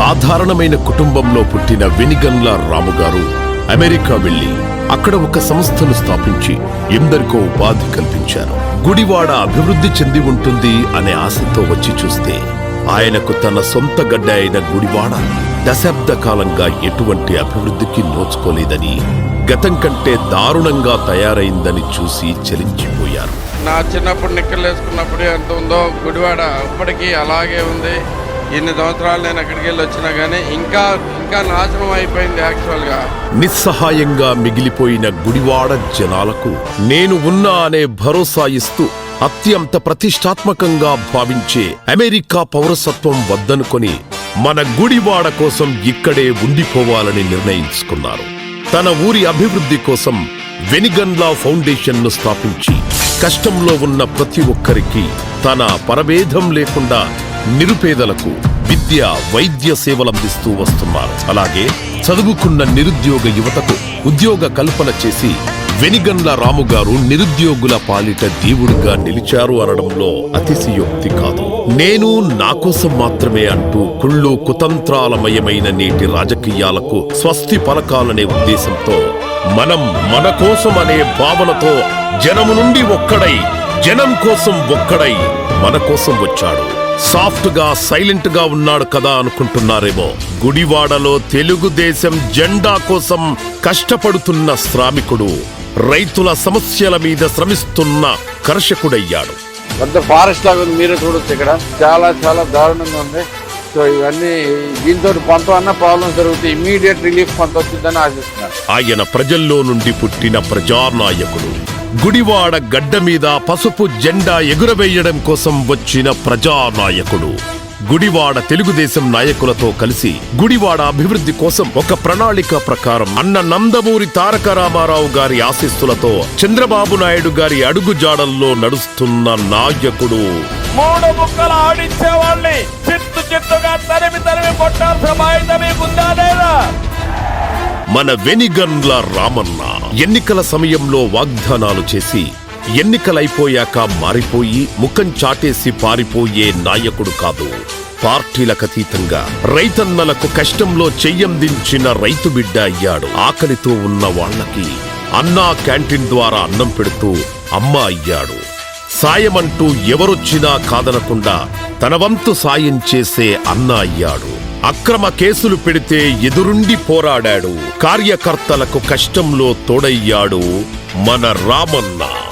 సాధారణమైన కుటుంబంలో పుట్టిన వెనిగన్ల రాముగారు అమెరికా వెళ్ళి అక్కడ ఒక సంస్థను స్థాపించి ఎందరికో ఉపాధి కల్పించారు. గుడివాడ అభివృద్ధి చెంది ఉంటుంది అనే ఆశతో వచ్చి చూస్తే ఆయనకు తన సొంత గడ్డ అయిన గుడివాడ దశాబ్ద కాలంగా ఎటువంటి అభివృద్ధికి నోచుకోలేదని గతం కంటే దారుణంగా తయారైందని చూసి చలించిపోయారు. నా చిన్నప్పుడు నిక్కర్లు వేసుకున్నప్పుడు ఎంత ఉందో గుడివాడ ఇప్పటికీ అలాగే ఉంది. ఎన్ని సంవత్సరాలు నేను అక్కడికి వెళ్ళి వచ్చినా కానీ ఇంకా ఇంకా నాశనం అయిపోయింది యాక్చువల్గా నిస్సహాయంగా మిగిలిపోయిన గుడివాడ జనాలకు నేను ఉన్నా అనే భరోసా ఇస్తూ అత్యంత ప్రతిష్టాత్మకంగా భావించే అమెరికా పౌరసత్వం వద్దనుకొని మన గుడివాడ కోసం ఇక్కడే ఉండిపోవాలని నిర్ణయించుకున్నారు. తన ఊరి అభివృద్ధి కోసం వెనిగన్లా ఫౌండేషన్ను స్థాపించి కష్టంలో ఉన్న ప్రతి ఒక్కరికి తన పరభేదం లేకుండా నిరుపేదలకు విద్య వైద్య సేవలందిస్తూ వస్తున్నారు. అలాగే చదువుకున్న నిరుద్యోగ యువతకు ఉద్యోగ కల్పన చేసి వెనిగన్ల రాముగారు నిరుద్యోగుల పాలిట దేవుడిగా నిలిచారు అనడంలో అతిశయోక్తి కాదు. నేను నా కోసం మాత్రమే అంటూ కుళ్ళు కుతంత్రాలమయమైన నేటి రాజకీయాలకు స్వస్తి పలకాలనే ఉద్దేశంతో మనం మన కోసం అనే భావనతో జనము నుండి ఒక్కడై జనం కోసం ఒక్కడై మన కోసం వచ్చాడు. సాఫ్ట్గా సైలెంట్గా ఉన్నాడు కదా అనుకుంటున్నారేమో. గుడివాడలో తెలుగుదేశం జెండా కోసం కష్టపడుతున్న శ్రామికుడు రైతుల సమస్యల మీద శ్రమిస్తున్న కర్షకుడయ్యాడు. పెద్ద ఫారెస్ట్ లాగా ఉంది మీరే చూడొచ్చు ఇక్కడ. చాలా చాలా దారుణంగా ఉంది. సో ఇవన్నీ దీంతో కొంత అన్న ప్రాబ్లమ్స్ జరుగుతాయి ఇమీడియట్ రిలీఫ్ కొంత వచ్చిందని ఆశిస్తున్నాను. ఆయన ప్రజల్లో నుండి పుట్టిన ప్రజానాయకుడు. గుడివాడ గడ్డ మీద పసుపు జెండా ఎగురవేయడం కోసం వచ్చిన ప్రజానాయకుడు. గుడివాడ తెలుగుదేశం నాయకులతో కలిసి గుడివాడ అభివృద్ధి కోసం ఒక ప్రణాళిక ప్రకారం అన్న నందమూరి తారక రామారావు గారి ఆశీస్సులతో చంద్రబాబు నాయుడు గారి అడుగుజాడల్లో నడుస్తున్న నాయకుడు. మూడు ముక్కలు ఆడించే వాళ్ళని చిత్తు చిత్తుగా తరిమి తరిమి కొట్టాల్సిన బాధ్యత మీకుందా లేదా? మన వెనిగన్ల రామన్న ఎన్నికల సమయంలో వాగ్దానాలు చేసి ఎన్నికలైపోయాక మారిపోయి ముఖం చాటేసి పారిపోయే నాయకుడు కాదు. పార్టీలకు అతీతంగా రైతన్నలకు కష్టంలో చెయ్యందించిన రైతు బిడ్డ అయ్యాడు. ఆకలితో ఉన్న వాళ్ళకి అన్నా క్యాంటీన్ ద్వారా అన్నం పెడుతూ అమ్మ అయ్యాడు. సాయమంటూ ఎవరొచ్చినా కాదనకుండా తన వంతు సాయం చేసే అన్న అయ్యాడు. అక్రమ కేసులు పెడితే ఎదురుండి పోరాడాడు. కార్యకర్తలకు కష్టంలో తోడయ్యాడు మన రామన్న.